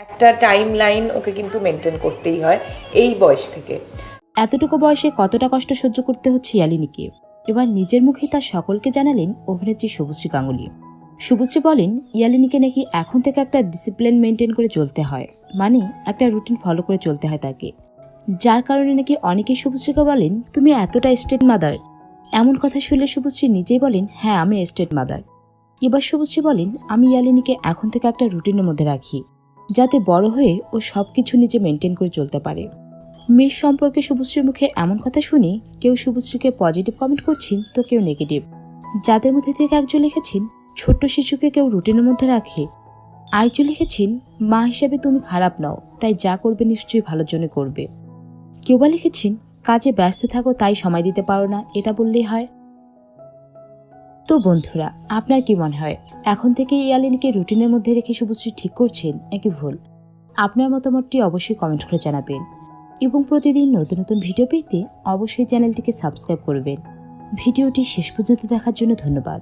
একটা time line ওকে কিন্তু maintain করতেই হয়, এই বয়স থেকে। এতটুকু বয়সে কতটা কষ্ট সহ্য করতে হচ্ছে ইয়ালিনীকে? এবার নিজের মুখে তার সকলকে জানালেন অভিনেত্রী শুভশ্রী গাঙ্গুলি। শুভশ্রী বলেন, ইয়ালিনীকে নাকি এখন থেকে একটা ডিসিপ্লিন মেনটেন করে চলতে হয় মানে একটা রুটিন ফলো করে চলতে হয় তাকে। যার কারণে নাকি অনেকেই শুভশ্রীকে বলেন, তুমি এতটা স্টেট মাদার এমন কথা শুনলে শুভশ্রী নিজেই বলেন হ্যাঁ আমি স্টেট মাদার এবার শুভশ্রী বলেন, আমি ইয়ালিনীকে এখন থেকে একটা রুটিনের মধ্যে রাখি। যাতে বড় হয়ে ও সব কিছু নিজে মেনটেন করে চলতে পারে। মেয়ের সম্পর্কে শুভশ্রীর মুখে এমন কথা শুনি কেউ শুভশ্রীকে পজিটিভ কমেন্ট করছেন তো কেউ নেগেটিভ যাদের মধ্যে থেকে একজন লিখেছেন, ছোট্ট শিশুকে কেউ রুটিনের মধ্যে রাখে। আরেকজন লিখেছেন, মা হিসাবে তুমি খারাপ নাও, তাই যা করবে নিশ্চয়ই ভালোর জন্য করবে। কেউ বা লিখেছেন, কাজে ব্যস্ত থাকো, তাই সময় দিতে পারো না, এটা বললেই হয়। তো বন্ধুরা, আপনার কি মনে হয়? এখন থেকে ইয়ালিনকে রুটিনের মধ্যে রেখে শুভশ্রী ঠিক করছেন নাকি ভুল? আপনার মতামতটি অবশ্যই কমেন্ট করে জানাবেন। এবং প্রতিদিন নতুন নতুন ভিডিও পেতে অবশ্যই চ্যানেলটিকে সাবস্ক্রাইব করবেন। ভিডিওটি শেষ পর্যন্ত দেখার জন্য ধন্যবাদ।